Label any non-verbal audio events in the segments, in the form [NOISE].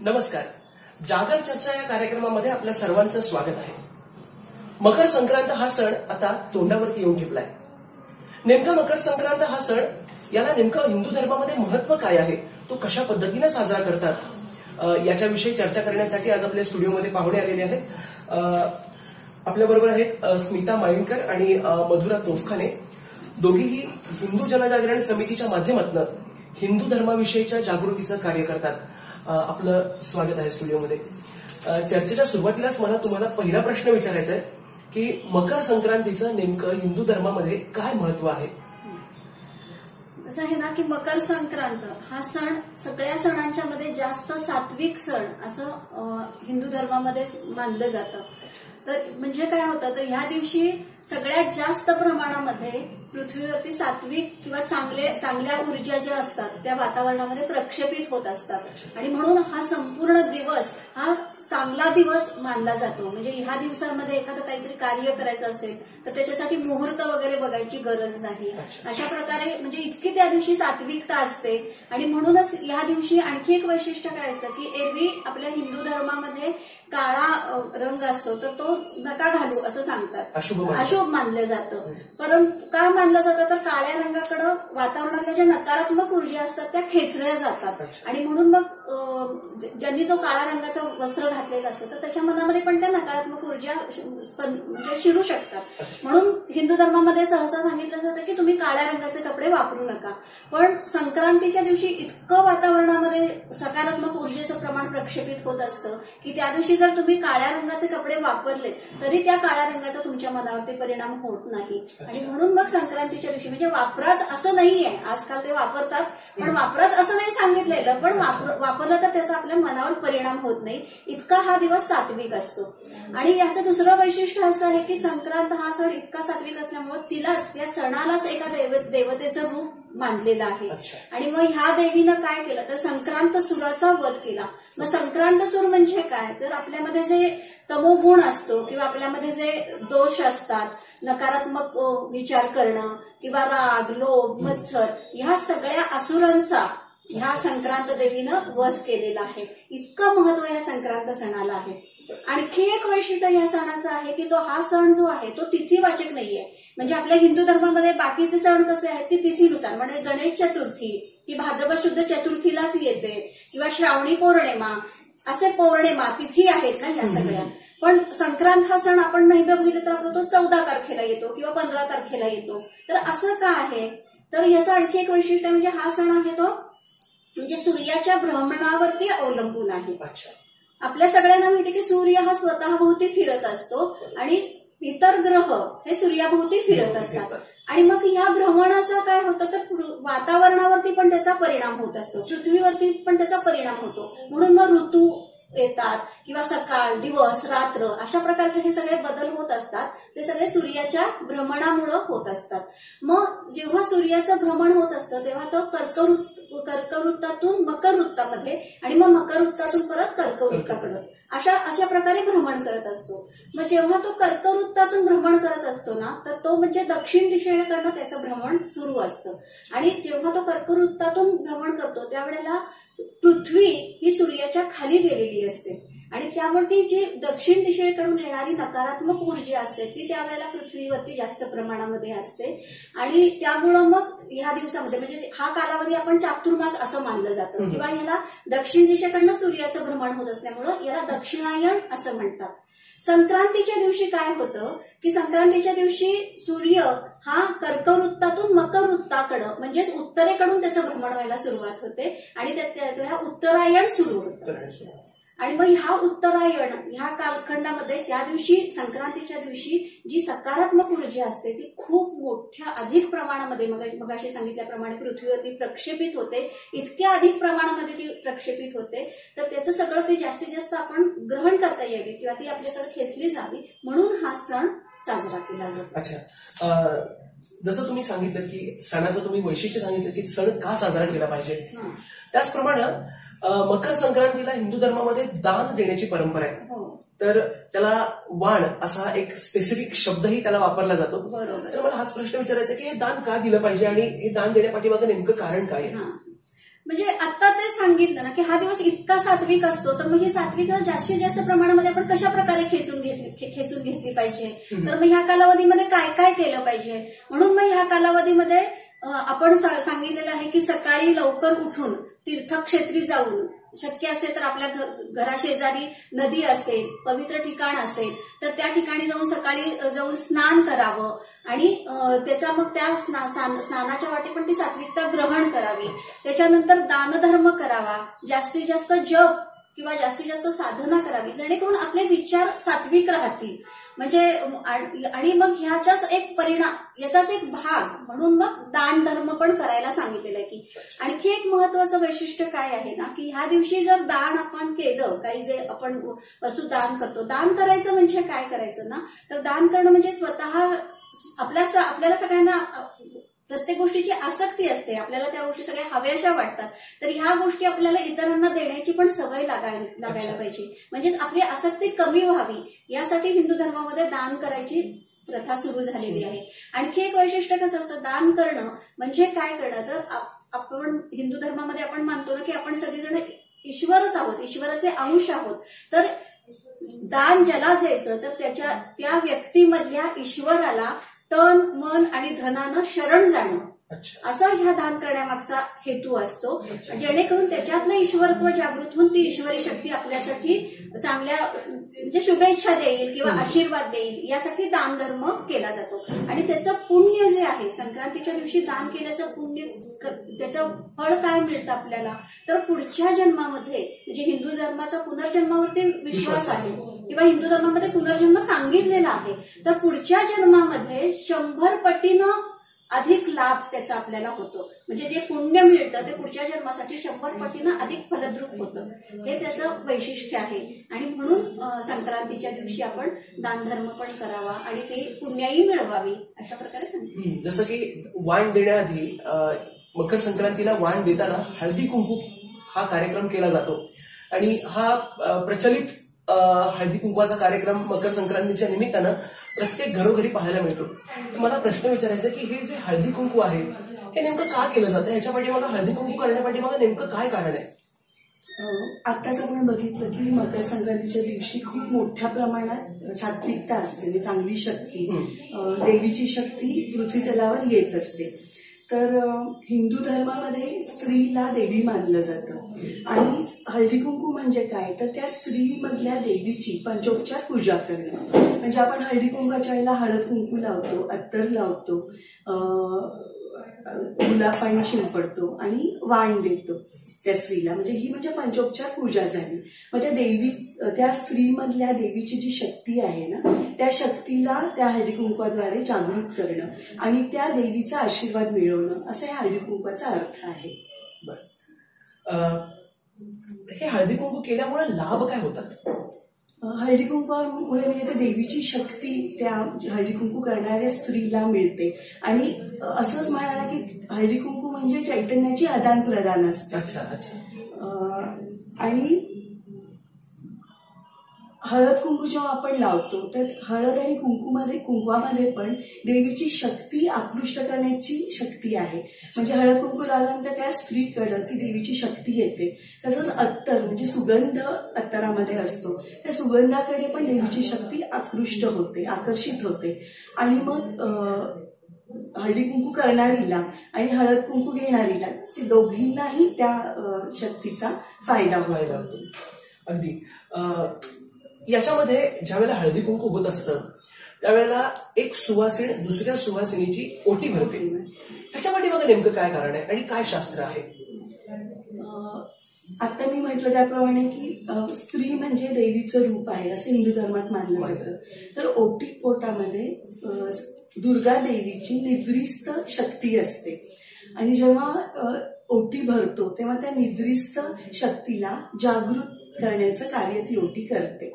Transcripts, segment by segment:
नमस्कार. जागर चर्चा या कार्यक्रमामध्ये आपल्या सर्वांचं स्वागत आहे. मकर संक्रांत हा सण आता तोंडावरती येऊन ठेपलाय. नेमका मकर संक्रांत हा सण याला नेमकं हिंदू धर्मामध्ये महत्त्व काय आहे तो कशा पद्धतीने साजरा करतात याच्याविषयी चर्चा करण्यासाठी आज आपल्या स्टुडिओमध्ये पाहुणे आलेले आहेत. आपल्या बरोबर आहेत स्मिता माळीणकर आणि मधुरा तोफखाने. दोघेही हिंदू जनजागरण समितीच्या माध्यमातून हिंदू धर्माविषयीच्या जागृतीचं कार्य करतात. आपलं स्वागत आहे स्टुडिओमध्ये. चर्चेच्या सुरुवातीलाच मला तुम्हाला पहिला प्रश्न विचारायचा आहे की मकर संक्रांतीचं नेमकं हिंदू धर्मामध्ये काय महत्त्व आहे? असं आहे ना की मकर संक्रांत हा सण सगळ्या सणांच्या मध्ये जास्त सात्विक सण असं हिंदू धर्मामध्ये मानलं जातं. तर म्हणजे काय होतं तर ह्या दिवशी सगळ्यात जास्त प्रमाणामध्ये पृथ्वीवरती सात्विक किंवा चांगले चांगल्या ऊर्जा ज्या असतात त्या वातावरणामध्ये प्रक्षेपित होत असतात. आणि म्हणून हा संपूर्ण दिवस हा चांगला दिवस मानला जातो. म्हणजे ह्या दिवसामध्ये एखादं काहीतरी कार्य करायचं असेल तर त्याच्यासाठी मुहूर्त वगैरे बघायची गरज नाही. अशा प्रकारे म्हणजे इतकी त्या दिवशी सात्विकता असते. आणि म्हणूनच या दिवशी आणखी एक वैशिष्ट्य काय असतं की एरवी आपल्या हिंदू धर्मामध्ये काळा रंग असतो तर तो नका घालू असं सांगतात. अशुभ मानलं जातं. परंतु का मानलं जातं तर काळ्या रंगाकडं वातावरणातल्या ज्या नकारात्मक ऊर्जा असतात त्या खेचल्या जातात. आणि म्हणून मग ज्यांनी जो काळ्या रंगाचं वस्त्र घातलेलं असतं तर त्याच्या मनामध्ये पण त्या नकारात्मक ऊर्जा म्हणजे शिरू शकतात. म्हणून हिंदू धर्मामध्ये सहसा सांगितलं जातं की तुम्ही काळ्या रंगाचे कपडे वापरू नका. पण संक्रांतीच्या दिवशी इतकं वातावरणामध्ये सकारात्मक ऊर्जेचं प्रमाण प्रक्षेपित होत असतं की त्या दिवशी जर तुम्ही काळ्या रंगाचे कपडे वापरले तरी त्या काळ्या रंगाचा तुमच्या मनावरती परिणाम होत नाही. आणि म्हणून मग संक्रांतीच्या दिवशी. म्हणजे वापराच असं नाहीये. आजकाल ते वापरतात. पण वापराच असं नाही सांगितलेलं. पण वापर- वापरलं तर त्याचा आपल्या मनावर परिणाम होत नाही. इतका हा दिवस सात्विक असतो. आणि याचं दुसरं वैशिष्ट्य असं आहे की संक्रांत हा सण इतका सात्विक असल्यामुळे तिलाच या सणालाच एका देव- देवतेचं रूप मानलेलं आहे. आणि मग ह्या देवीनं काय केलं? तर संक्रांत सुराचा वध केला. मग संक्रांत सूर म्हणजे काय? तर आपल्यामध्ये जे तमोगुण असतो किंवा आपल्यामध्ये जे दोष असतात नकारात्मक विचार करणं किंवा राग लोभ मत्सर ह्या सगळ्या असुरांचा ह्या संक्रांत देवीनं वध केलेला आहे. इतकं महत्त्व या संक्रांत सणाला आहे. आणखी एक वैशिष्ट्य या सणाचं आहे की तो हा सण जो आहे तो तिथीवाचक नाहीये. म्हणजे आपल्या हिंदू धर्मामध्ये बाकीचे सण कसे आहेत की तिथीनुसार. म्हणजे गणेश चतुर्थी ही भाद्रपद शुद्ध चतुर्थीलाच येते. किंवा श्रावणी पौर्णिमा असे पौर्णिमा तिथी आहेत ना ह्या सगळ्या. पण संक्रांत हा सण आपण नाही बघितलं तर आपला तो चौदा तारखेला येतो किंवा पंधरा तारखेला येतो. तर असं का आहे? तर याचं आणखी एक वैशिष्ट्य म्हणजे हा सण आहे तो म्हणजे सूर्याच्या भ्रमणावरती अवलंबून आहे आपल्या सगळ्यांना माहिती की सूर्य हा स्वतःभोवती फिरत असतो आणि इतर ग्रह हे सूर्याभोवती फिरत असतात. आणि मग या भ्रमणाचा काय होतं? तर वातावरणावरती पण त्याचा परिणाम होत असतो. पृथ्वीवरती पण त्याचा परिणाम होतो. म्हणून मग ऋतू येतात. किंवा सकाळ दिवस रात्र अशा प्रकारचे हे सगळे बदल होत असतात. ते सगळे सूर्याच्या भ्रमणामुळं होत असतात. मग जेव्हा सूर्याचं भ्रमण होत असतं तेव्हा तो कर्कवृत्त कर्कवृत्तातून मकर वृत्तामध्ये आणि मग मकर वृत्तातून परत कर्कवृत्ताकडं. अशा अशा प्रकारे भ्रमण करत असतो. मग जेव्हा तो कर्कवृत्तातून भ्रमण करत असतो ना तर तो म्हणजे दक्षिण दिशेकडनं त्याचं भ्रमण सुरू असतं. आणि जेव्हा तो कर्कवृत्तातून भ्रमण करतो त्यावेळेला पृथ्वी ही सूर्याच्या खाली गेलेली असते. आणि त्यावरती जी दक्षिण दिशेकडून येणारी नकारात्मक ऊर्जा असते ती त्यावेळेला पृथ्वीवरती जास्त प्रमाणामध्ये असते आणि त्यामुळं मग ह्या दिवसामध्ये म्हणजे हा कालावधी आपण चातुर्मास असं मानलं जातं. किंवा याला दक्षिण दिशेकडनं सूर्याचं भ्रमण होत असल्यामुळं याला दक्षिणायन असं म्हणतात संक्रांतीच्या दिवशी काय होतं की संक्रांतीच्या दिवशी सूर्य हा कर्कवृत्तातून मकर वृत्ताकडं म्हणजेच उत्तरेकडून त्याचं भ्रमण व्हायला सुरुवात होते आणि त्या- उत्तरायण सुरू होतं. आणि मग ह्या उत्तरायण ह्या कालखंडामध्ये त्या दिवशी संक्रांतीच्या दिवशी जी सकारात्मक ऊर्जा असते ती खूप मोठ्या अधिक प्रमाणामध्ये मग मगाशी सांगितल्याप्रमाणे पृथ्वीवरती प्रक्षेपित होते इतक्या अधिक प्रमाणामध्ये ती प्रक्षेपित होते तर त्याचं सगळं ते जास्तीत जास्त आपण ग्रहण करता यावी किंवा ती आपल्याकडे खेचली जावी म्हणून हा सण साजरा केला जातो. अच्छा. जसं तुम्ही सांगितलं की सणाचं तुम्ही वैशिष्ट्य सांगितलं की सण का साजरा केला पाहिजे. त्याचप्रमाणे मकर संक्रांतीला हिंदू धर्मामध्ये दान देण्याची परंपरा आहे. हो. तर त्याला वाण असा एक स्पेसिफिक शब्दही त्याला वापरला जातो. बरोबर. तर मला हाच प्रश्न विचारायचा की हे दान का दिलं पाहिजे आणि हे दान देण्यापाठीमागं नेमकं कारण काय आहे? हा. म्हणजे आता ते सांगितलं ना की हा दिवस इतका सात्विक असतो तर मग ही सात्विक जास्तीत जास्त प्रमाणामध्ये आपण कशा प्रकारे खेचून घेतली खेचून घेतली पाहिजे? तर मग ह्या कालावधीमध्ये काय काय केलं पाहिजे? म्हणून मग ह्या कालावधीमध्ये आपण सांगितलेलं आहे की सकाळी लवकर उठून तीर्थक्षेत्री जाऊन शक्य असेल तर आपल्या घराशेजारी नदी असेल पवित्र ठिकाण असेल तर त्या ठिकाणी जाऊन सकाळी जाऊन स्नान करावं आणि त्याचा मग त्या स्ना- स्नानाच्या वाटी पण ती सात्विकता ग्रहण करावी. त्याच्यानंतर दानधर्म करावा. जास्तीत जास्त जप किंवा जास्तीत जास्त साधना करावी जेणेकरून आपले विचार सात्विक राहतील. म्हणजे आणि आणि मग ह्याचाच एक परिणाम याचाच एक भाग म्हणून मग दान धर्म पण करायला सांगितलेलं आहे की. आणखी एक महत्वाचं वैशिष्ट्य काय आहे ना की ह्या दिवशी जर दान आपण केलं काही जे आपण वस्तू दान करतो दान करायचं म्हणजे काय करायचं ना? तर दान करणं म्हणजे स्वतः आपल्या आपल्याला सगळ्यांना प्रत्येक गोष्टीची आसक्ती असते. आपल्याला त्या गोष्टी सगळ्या हव्याशा वाटतात. तर ह्या गोष्टी आपल्याला इतरांना देण्याची पण सवय लागायला. पाहिजे. म्हणजेच आपली आसक्ती कमी व्हावी. यासाठी हिंदू धर्मामध्ये दान करायची प्रथा सुरू झालेली आहे. आणखी एक वैशिष्ट्य कसं असतं? दान करणं म्हणजे काय करणं? तर आप- आपण हिंदू धर्मामध्ये आपण मानतो ना की आपण सगळेजण ईश्वरच आहोत. ईश्वराचे अंश आहोत. तर दान ज्याला द्यायचं तर त्याच्या त्या व्यक्तीमधल्या ईश्वराला तन मन आणि धनानं शरण जाणं. असा ह्या दान करण्यामागचा हेतू असतो. जेणेकरून त्याच्यातलं ईश्वरत्व जागृत होऊन ती ईश्वरी शक्ती आपल्यासाठी चांगल्या म्हणजे शुभेच्छा देईल किंवा. आशीर्वाद देईल यासाठी दान धर्म केला जातो. आणि त्याचं पुण्य जे आहे संक्रांतीच्या दिवशी दान केल्याचं पुण्य त्याचं फळ काय मिळतं आपल्याला? तर पुढच्या जन्मामध्ये म्हणजे हिंदू धर्माचा पुनर्जन्मावरती विश्वास आहे. किंवा हिंदू धर्मामध्ये पुनर्जन्म सांगितलेला आहे तर पुढच्या जन्मामध्ये शंभर पटीनं अधिक लाभ त्याचा आपल्याला होतो. म्हणजे जे पुण्य मिळतं ते पुढच्या जन्मासाठी शंभर पटीनं अधिक फलद्रूप होतं. हे त्याचं वैशिष्ट्य आहे. आणि म्हणून संक्रांतीच्या दिवशी आपण दानधर्म पण करावा आणि ते पुण्याही मिळवावी अशा प्रकारे सांगितलं जसं की वाण देण्याआधी मकर संक्रांतीला वाण देताना हळदी कुंकू हा कार्यक्रम केला जातो. आणि हा प्रचलित हळदी कुंकवाचा कार्यक्रम मकर संक्रांतीच्या निमित्तानं प्रत्येक घरोघरी पाहायला मिळतो. तर मला प्रश्न विचारायचा की हे जे हळदी कुंकू आहे हे नेमकं का केलं जातं? ह्याच्या पाठीमागं हळदी कुंकू करण्यापाठीमागं नेमकं काय कारण आहे? आत्ताच आपण बघितलं की मकर संक्रांतीच्या दिवशी खूप मोठ्या प्रमाणात सात्विकता असते म्हणजे चांगली शक्ती. देवीची शक्ती पृथ्वी तलावर येत असते. तर हिंदू धर्मामध्ये स्त्रीला देवी मानलं जातं. आणि हळदी कुंकू म्हणजे काय? तर त्या स्त्रीमधल्या देवीची पंचोपचार पूजा करणं. म्हणजे आपण हळदी कुंकाच्या वेळेला हळद कुंकू लावतो अत्तर लावतो गुलाब पाणी शिंपडतो आणि वाण देतो. त्या स्त्रीला. म्हणजे ही म्हणजे पंचोपचार पूजा झाली. मग त्या देवी त्या स्त्रीमधल्या देवीची जी शक्ती आहे ना त्या शक्तीला त्या हळदीकुंकवाद्वारे जागृत करणं आणि त्या देवीचा आशीर्वाद मिळवणं असं या हळदीकुंकवाचा अर्थ आहे. बर. हे हळदी कुंकू केल्यामुळे लाभ काय होतात? हळदी कुंकवामुळे म्हणजे त्या देवीची शक्ती त्या हळदी कुंकू करणाऱ्या स्त्रीला मिळते. आणि असंच म्हणाला की हळदी कुंकू म्हणजे चैतन्याची आदान प्रदान असते. अच्छा अच्छा. अं, आणि हळद कुंकू जेव्हा आपण लावतो तर हळद आणि कुंकूमध्ये कुंकवामध्ये पण देवीची शक्ती आकृष्ट करण्याची शक्ती आहे. म्हणजे हळद कुंकू लावल्यानंतर त्या स्त्रीकडं ती देवीची शक्ती येते. तसंच अत्तर म्हणजे सुगंध अत्तरामध्ये असतो. त्या सुगंधाकडे पण देवीची शक्ती आकृष्ट होते आकर्षित होते. आणि मग हळदी कुंकू करणारीला आणि हळद कुंकू घेणारीला ते दोघींनाही त्या शक्तीचा फायदा व्हायला होतो. अगदी. अं, याच्यामध्ये ज्यावेळेला हळदी कुंकू होत असतं त्यावेळेला एक सुवासीण दुसऱ्या सुवासिनीची ओटी भरते. ह्याच्या पाठीमागे नेमकं काय कारण आहे आणि काय शास्त्र आहे? आता मी म्हटलं त्याप्रमाणे की स्त्री म्हणजे देवीचं रूप आहे असं हिंदू धर्मात मानलं जातं. तर ओटी पोटामध्ये दुर्गा देवीची निद्रिस्त शक्ती असते. आणि जेव्हा ओटी भरतो तेव्हा त्या निद्रिस्त शक्तीला जागृत करण्याचं कार्य ती ओटी करते.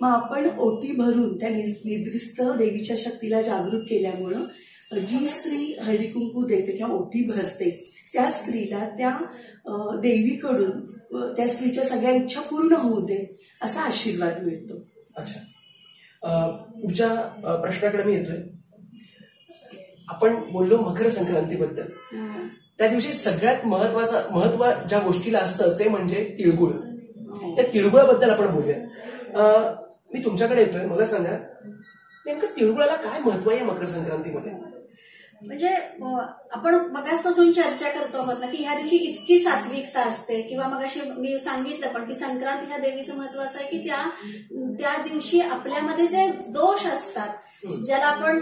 मग आपण ओटी भरून त्या निद्रिस्त देवीच्या शक्तीला जागृत केल्यामुळं जी स्त्री हळदी कुंकू देते किंवा ओटी भरते त्या स्त्रीला त्या देवीकडून त्या स्त्रीच्या सगळ्या इच्छा पूर्ण होऊ दे असा आशीर्वाद मिळतो. अच्छा. पुढच्या प्रश्नाकडे मी येतोय. आपण बोललो मकर संक्रांतीबद्दल. त्या दिवशी सगळ्यात महत्त्वाचा महत्त्व ज्या गोष्टीला असतं ते म्हणजे तिळगुळ. त्या तिळगुळाबद्दल आपण बोलूयात अं, मी तुमच्याकडे येतोय मला सांगा नेमकं तिळगुळाला काय महत्त्व आहे मकर संक्रांतीमध्ये? म्हणजे आपण मगासपासून चर्चा करतो आहोत ना की ह्या दिवशी इतकी सात्विकता असते किंवा मगाशी मी सांगितलं पण की संक्रांत ह्या देवीचं महत्त्व असं आहे की त्या त्या दिवशी आपल्यामध्ये जे दोष असतात ज्याला आपण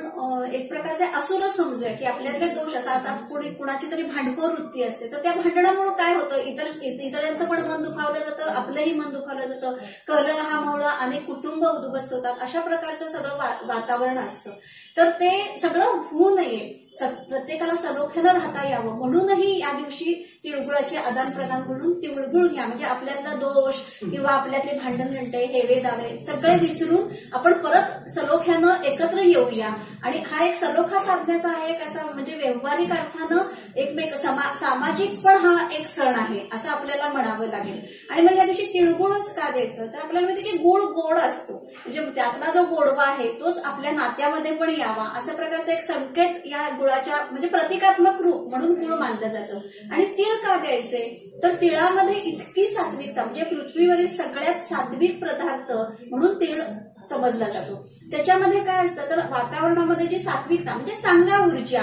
एक प्रकारचे असुर समजूया की आपल्यातले दोष असतात. आता कुणी कुणाची तरी भांडखोर वृत्ती असते तर त्या भांडणामुळे काय होतं? इतर इतरांचं पण मन दुखावलं जातं आपलंही मन दुखावलं जातं. कलहामुळं अनेक कुटुंब उद्ध्वस्त होतात. अशा प्रकारचं सगळं वातावरण असतं. तर ते सगळं होऊ नये. प्रत्येकाला सलोख्यानं राहता यावं. म्हणूनही या दिवशी तिळगुळाचे आदान प्रदान करून तिळगुळ घ्या. म्हणजे आपल्यातला दोष किंवा आपल्यातले भांडण घंटे हेवे दावे सगळे विसरून आपण परत सलोख्यानं एकत्र येऊया. आणि हा एक सलोखा साधण्याचा आहे. कसा म्हणजे व्यवहारिक अर्थानं एकमेक समा- सामाजिक पण हा एक सण आहे असं आपल्याला म्हणावं लागेल. आणि मग या दिवशी तिळगुळच का द्यायचं? तर आपल्याला माहिती की गुळ गोड असतो. म्हणजे त्यातला जो गोडवा आहे तोच आपल्या नात्यामध्ये पण यावा अशा प्रकारचा एक संकेत या गुळाच्या म्हणजे प्रतिकात्मक रूप म्हणून गुळ मानलं जातं. आणि तीळ का द्यायचे? तर तिळामध्ये इतकी सात्विकता म्हणजे पृथ्वीवरील सगळ्यात सात्विक पदार्थ म्हणून तिळ समजला जातो. त्याच्यामध्ये काय असतं? तर वातावरणामध्ये जी सात्विकता म्हणजे चांगल्या ऊर्जा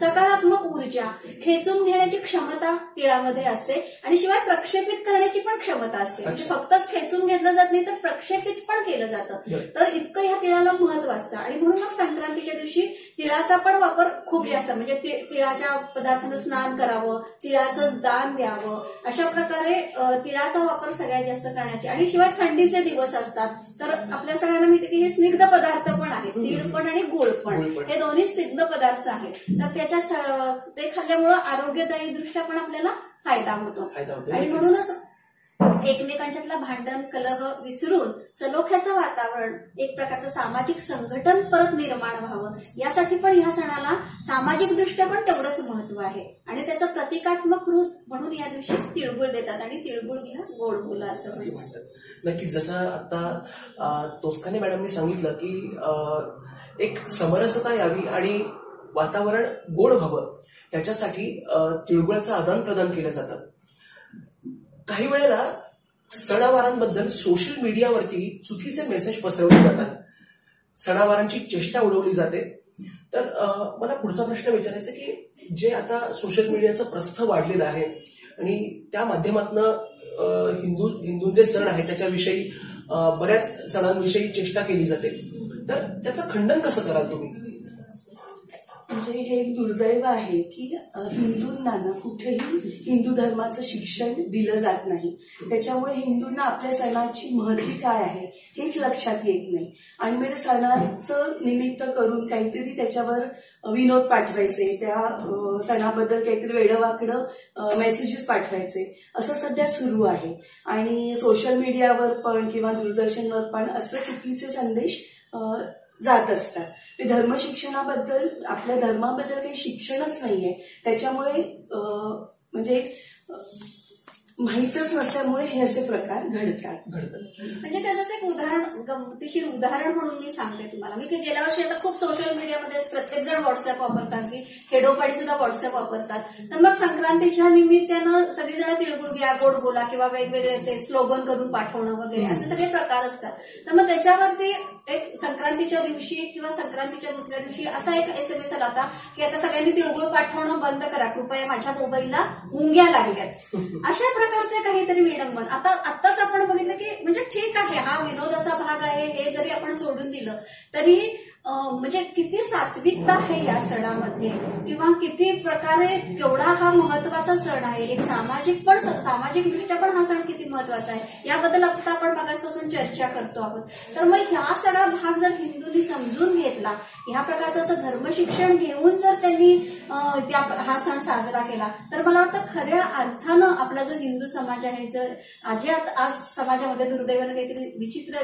सकारात्मक ऊर्जा खेचून घेण्याची क्षमता तिळामध्ये असते आणि शिवाय प्रक्षेपित करण्याची पण क्षमता असते. म्हणजे. फक्तच खेचून घेतलं जात नाही तर प्रक्षेपित पण केलं जातं. तर इतकं ह्या तिळाला महत्त्व असतं. आणि म्हणून मग संक्रांतीच्या दिवशी तिळाचा पण वापर खूप जास्त. म्हणजे तिळाच्या पदार्थांचं स्नान करावं तिळाचं दान द्यावं अशा प्रकारे तिळाचा वापर सगळ्यात जास्त करण्याचे. आणि शिवाय थंडीचे दिवस असतात. तर आपल्या सगळ्यांना माहिती की हे स्निग्ध पदार्थ पण आहेत. तीळ पण आणि गुळ पण. हे दोन्ही स्निग्ध पदार्थ आहेत. तर त्याच्या ते खाल्ल्यामुळं आरोग्यदायी दृष्ट्या पण आपल्याला फायदा होतो. आणि म्हणूनच एकमेकांच्यातलं भांडण कलह विसरून सलोख्याचं वातावरण एक प्रकारचं सामाजिक संघटन परत निर्माण व्हावं. यासाठी पण ह्या सणाला सामाजिक दृष्ट्या पण तेवढंच महत्त्व आहे. आणि त्याचं प्रतिकात्मक रूप म्हणून या दिवशी तिळगुळ देतात आणि तिळगुळ घ्या गोड बोला असं म्हणतात. नक्कीच जसं आता तोफखाने मॅडमनी सांगितलं की एक समरसता यावी आणि वातावरण गोड व्हावं. याच्यासाठी तिळगुळाचं आदान प्रदान केलं जातं. काही वेळेला सणावारांबद्दल सोशल मीडियावरती चुकीचे मेसेज पसरवले जातात. सणावारांची चेष्टा उडवली जाते. तर मला पुढचा प्रश्न विचारायचा की जे आता सोशल मीडियाचं प्रस्थ वाढलेलं आहे आणि त्या माध्यमातनं हिंदू हिंदूंचे सण आहेत त्याच्याविषयी बऱ्याच सणांविषयी चेष्टा केली जाते. तर त्याचं खंडन कसं कराल तुम्ही? म्हणजे हे एक दुर्दैव आहे की हिंदूंना ना कुठेही हिंदू धर्माचं शिक्षण दिलं जात नाही. त्याच्यामुळे हिंदूंना आपल्या सणाची महती काय आहे हेच लक्षात येत नाही. आणि म्हणजे सणाचं निमित्त करून काहीतरी त्याच्यावर विनोद पाठवायचे त्या सणाबद्दल काहीतरी वेडवाकडं मेसेजेस पाठवायचे. असं सध्या सुरू आहे. आणि सोशल मीडियावर पण किंवा दूरदर्शनवर पण असं चुकीचे संदेश जात असतात. धर्म शिक्षणाबद्दल आपल्या धर्माबद्दल काही शिक्षणच नाहीये. त्याच्यामुळे अं, म्हणजे माहीतच नसल्यामुळे हे असे प्रकार घडतात. घडतं म्हणजे त्याचंच एक उदाहरण गमतीशीर उदाहरण म्हणून मी सांगते तुम्हाला. मी की गेल्या वर्षी आता खूप सोशल मीडियामध्ये प्रत्येक जण व्हॉट्सअप वापरतात की खेडोपाडी सुद्धा व्हॉट्सअप वापरतात. तर मग संक्रांतीच्या निमित्तानं सगळीजण तिळगुळ घ्या गोड बोला किंवा वेगवेगळे ते स्लोगन करून पाठवणं वगैरे असे सगळे प्रकार असतात. तर मग त्याच्यावरती एक संक्रांतीच्या दिवशी किंवा संक्रांतीच्या दुसऱ्या दिवशी असा एक एस एम एस आला होता की आता सगळ्यांनी तिळगुळ पाठवणं बंद करा कृपया माझ्या मोबाईलला मुंग्या लागल्यात. [LAUGHS] अशा प्रकारचे काहीतरी विडंबन आता आत्ताच आपण बघितलं की म्हणजे ठीक आहे हा विनोदाचा भाग आहे हे जरी आपण सोडून दिलं तरी म्हणजे किती सात्विकता आहे या सणामध्ये? किंवा किती प्रकारे केवढा हा महत्त्वाचा सण आहे? एक सामाजिक पण सामाजिक दृष्ट्या पण हा सण किती महत्त्वाचा आहे? याबद्दल आता आपण मागासपासून चर्चा करतो आहोत. तर मग ह्या सगळा भाग जर हिंदूंनी समजून घेतला ह्या प्रकारचं असं धर्मशिक्षण घेऊन जर त्यांनी त्या हा सण साजरा केला तर मला वाटतं खऱ्या अर्थानं आपला जो हिंदू समाज आहे जर आज आज- आज समाजामध्ये दुर्दैवानं काहीतरी विचित्र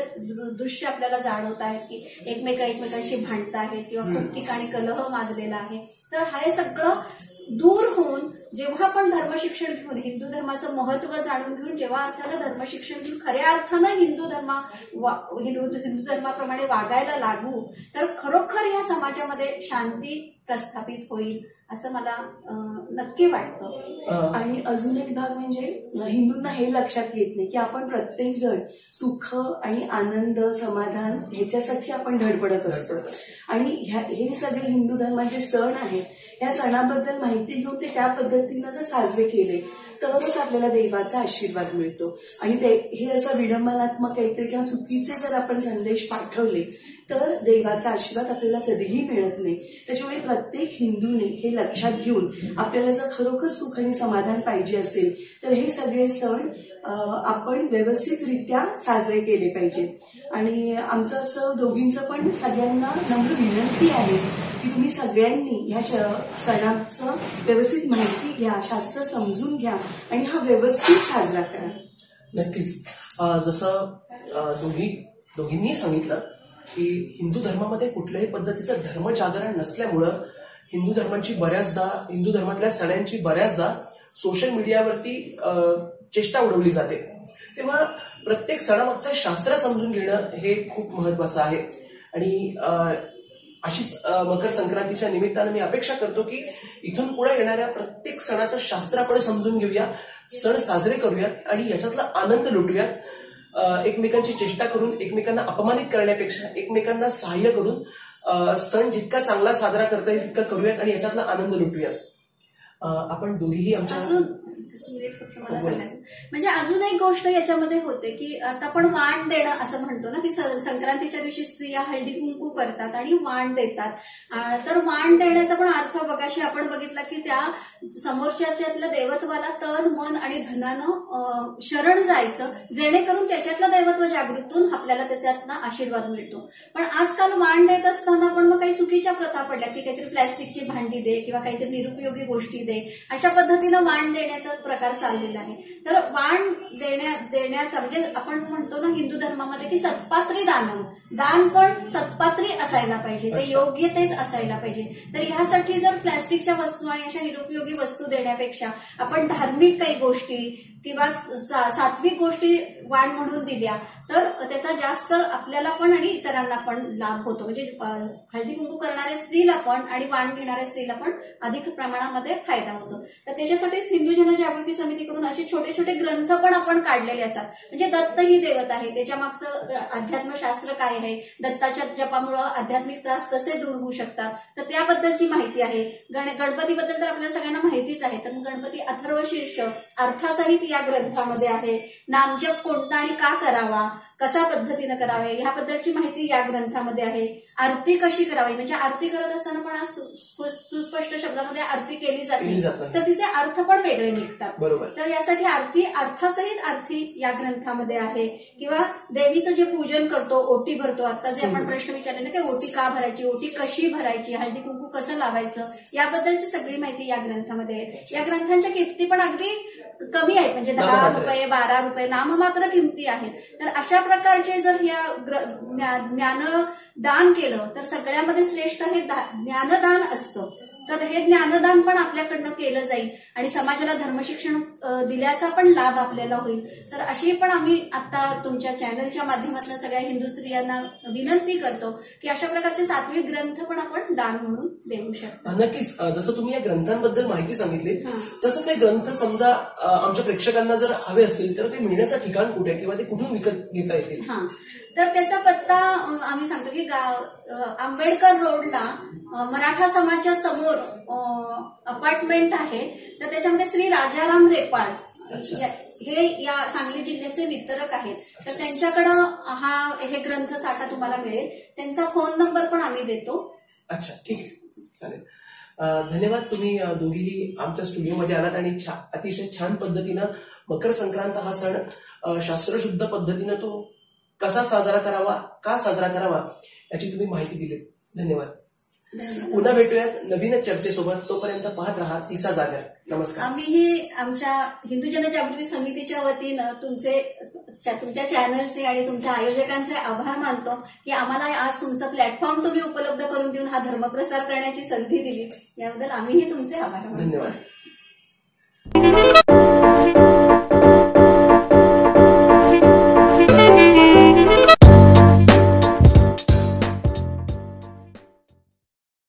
दृश्य आपल्याला जाणवत आहेत की एकमेका एकमेकांशी एकमेकांशी भांडत आहेत किंवा खूप ठिकाणी कलह माजलेला आहे. तर हे सगळं दूर होऊन जेव्हा आपण धर्मशिक्षण घेऊन हिंदू धर्माचं महत्त्व जाणून घेऊन जेव्हा अर्थानं धर्मशिक्षण घेऊन खऱ्या अर्थानं हिंदू धर्मा हिंदू हिंदू धर्माप्रमाणे वागायला लागू तर खरोखर या समाजामध्ये शांती प्रस्थापित होईल असं मला नक्की वाटतं. आणि अजून एक भाग म्हणजे हिंदूंना हे लक्षात येत नाही की आपण प्रत्येक जण सुख आणि आनंद समाधान ह्याच्यासाठी आपण धडपडत असतो. आणि ह्या- हे सगळे हिंदू धर्माचे सण आहेत. या सणाबद्दल माहिती घेऊन ते त्या पद्धतीनं जर साजरे केले तरच आपल्याला देवाचा आशीर्वाद मिळतो. आणि ते हे असं विडंबनात्मक काहीतरी किंवा चुकीचे जर आपण संदेश पाठवले तर देवाचा आशीर्वाद आपल्याला कधीही मिळत नाही. त्याच्यामुळे प्रत्येक हिंदूने हे लक्षात घेऊन आपल्याला जर खरोखर सुख आणि समाधान पाहिजे असेल तर हे सगळे सण आपण व्यवस्थितरित्या साजरे केले पाहिजे आणि आमचं असं दोघींचं पण सगळ्यांना नम्र विनंती आहे की तुम्ही सगळ्यांनी ह्या सणाचं व्यवस्थित माहिती घ्या शास्त्र समजून घ्या आणि हा व्यवस्थित साजरा करा. नक्कीच. जसं दोघी दोघींनी सांगितलं की हिंदू धर्मामध्ये कुठल्याही पद्धतीचं धर्मजागरण नसल्यामुळं हिंदू धर्माची बऱ्याचदा हिंदू धर्मातल्या सणांची बऱ्याचदा सोशल मीडियावरती चेष्टा उडवली जाते. तेव्हा प्रत्येक सणामागचं शास्त्र समजून घेणं हे खूप महत्वाचं आहे. आणि अशीच मकर संक्रांतीच्या निमित्तानं मी अपेक्षा करतो की इथून पुढे येणाऱ्या प्रत्येक सणाचं शास्त्र आपण समजून घेऊया सण साजरे करूयात आणि याच्यातला आनंद लुटूयात. एकमेकांची चेष्टा करून एकमेकांना अपमानित करण्यापेक्षा एकमेकांना सहाय्य करून सण जितका चांगला साजरा करता येईल तितका करूयात आणि याच्यातला आनंद लुटूयात. आपण दोघीही आमच्या मिनिट फक्त मला सांगायचं म्हणजे अजून एक गोष्ट याच्यामध्ये होते की आता आपण वाण देणं असं म्हणतो ना की संक्रांतीच्या दिवशी स्त्रिया हळदी कुंकू करतात आणि वाण देतात. तर वाण देण्याचा पण अर्थ बघाशी आपण बघितला की त्या समोरच्याच्यातल्या देवत्वाला तन मन आणि धनानं शरण जायचं जेणेकरून त्याच्यातलं दैवत्व जागृत होऊन आपल्याला त्याच्यातनं आशीर्वाद मिळतो. पण आजकाल वाण देत असताना पण मग काही चुकीच्या प्रथा पडल्या की काहीतरी प्लॅस्टिकची भांडी दे किंवा काहीतरी निरुपयोगी गोष्टी दे. अशा पद्धतीनं वाण देण्याचा प्रकार चाललेला आहे तर वाण देण्या देण्याचा म्हणजे आपण म्हणतो ना हिंदू धर्मामध्ये की सत्पात्री दानम दान पण सत्पात्री असायला पाहिजे. ते योग्य तेच असायला पाहिजे. तर ह्यासाठी जर प्लॅस्टिकच्या वस्तू आणि अशा निरुपयोगी वस्तू देण्यापेक्षा आपण धार्मिक काही गोष्टी किंवा सा- सात्विक गोष्टी वाण म्हणून दिल्या तर त्याचा जास्त आपल्याला पण आणि इतरांना पण लाभ होतो. म्हणजे हळदी कुंकू करणाऱ्या स्त्रीला पण आणि वाण घेणाऱ्या स्त्रीला पण अधिक प्रमाणामध्ये फायदा होतो. तर त्याच्यासाठीच हिंदू जनजागृती समितीकडून असे छोटे छोटे ग्रंथ पण आपण काढलेले असतात. म्हणजे दत्त ही देवत आहे. त्याच्या मागचं अध्यात्मशास्त्र काय आहे? दत्ताच्या जपामुळं आध्यात्मिक त्रास कसे दूर होऊ शकतात? तर त्याबद्दलची माहिती आहे. गण गणपतीबद्दल तर आपल्याला सगळ्यांना माहितीच आहे. तर गणपती अथर्व शीर्ष अर्थासहित या ग्रंथामध्ये आहे. नामजप कोणता आणि का करावा? कसा पद्धतीनं करावे? ह्याबद्दलची माहिती या ग्रंथामध्ये आहे. आरती कशी करावी? म्हणजे आरती करत असताना पण आज सुस्पष्ट शब्दामध्ये आरती केली जाते. तर तिचे अर्थ पण वेगळे निघतात. बरोबर. तर यासाठी आरती अर्थासहित आरती या ग्रंथामध्ये आहे. किंवा देवीचं जे पूजन करतो ओटी भरतो आता जे आपण प्रश्न विचारले ना की ओटी का भरायची ओटी कशी भरायची हळदी कुंकू कसं लावायचं याबद्दलची सगळी माहिती या ग्रंथामध्ये आहे. या ग्रंथांच्या किमती पण अगदी कमी आहेत. म्हणजे दहा. रुपये बारा रुपये नाममात्र किमती आहेत. तर अशा प्रकारचे जर या ज्ञान दान ज्ञानदान केलं तर सगळ्यामध्ये श्रेष्ठ हे ज्ञानदान असतं. तर हे ज्ञानदान पण आपल्याकडनं केलं जाईल आणि समाजाला धर्मशिक्षण दिल्याचा पण लाभ आपल्याला होईल. तर अशी पण आम्ही आता तुमच्या चॅनलच्या माध्यमातून सगळ्या हिंदू स्त्रियांना विनंती करतो की अशा प्रकारचे सात्विक ग्रंथ पण आपण दान म्हणून देऊ शकतो. नक्कीच. जसं तुम्ही या ग्रंथांबद्दल माहिती सांगितली. तसंच हे ग्रंथ समजा आमच्या प्रेक्षकांना जर हवे असतील तर ते मिळण्याचं ठिकाण कुठे किंवा ते कुठून विकत घेता येतील? हा. तर त्याचा पत्ता आम्ही सांगतो की आंबेडकर रोडला मराठा समाजच्या समोर अपार्टमेंट आहे. तर त्याच्यामध्ये श्री राजाराम रेपाळ हे या सांगली जिल्ह्याचे वितरक आहेत. तर त्यांच्याकडं हा हे ग्रंथ साठा तुम्हाला मिळेल. त्यांचा फोन नंबर पण आम्ही देतो. अच्छा ठीक आहे. चालेल. धन्यवाद तुम्ही दोघीही आमच्या स्टुडिओमध्ये आलात आणि अतिशय छान पद्धतीनं मकर संक्रांत हा सण शास्त्रशुद्ध पद्धतीनं तो कसा साजरा करावा का साजरा करावा याची तुम्ही माहिती दिली धन्यवाद. पुन्हा भेटूयात नवीन चर्चेसोबत. तोपर्यंत पाहत राहा तिचा जागर नमस्कार. आम्हीही आमच्या हिंदू जनजागृती समितीच्या वतीनं तुमचे तुमच्या चॅनलचे आणि तुमच्या आयोजकांचे आभार मानतो की आम्हाला आज तुमचा प्लॅटफॉर्म तुम्ही उपलब्ध करून देऊन हा धर्मप्रसार करण्याची संधी दिली. याबद्दल आम्हीही तुमचे आभार मानतो. धन्यवाद.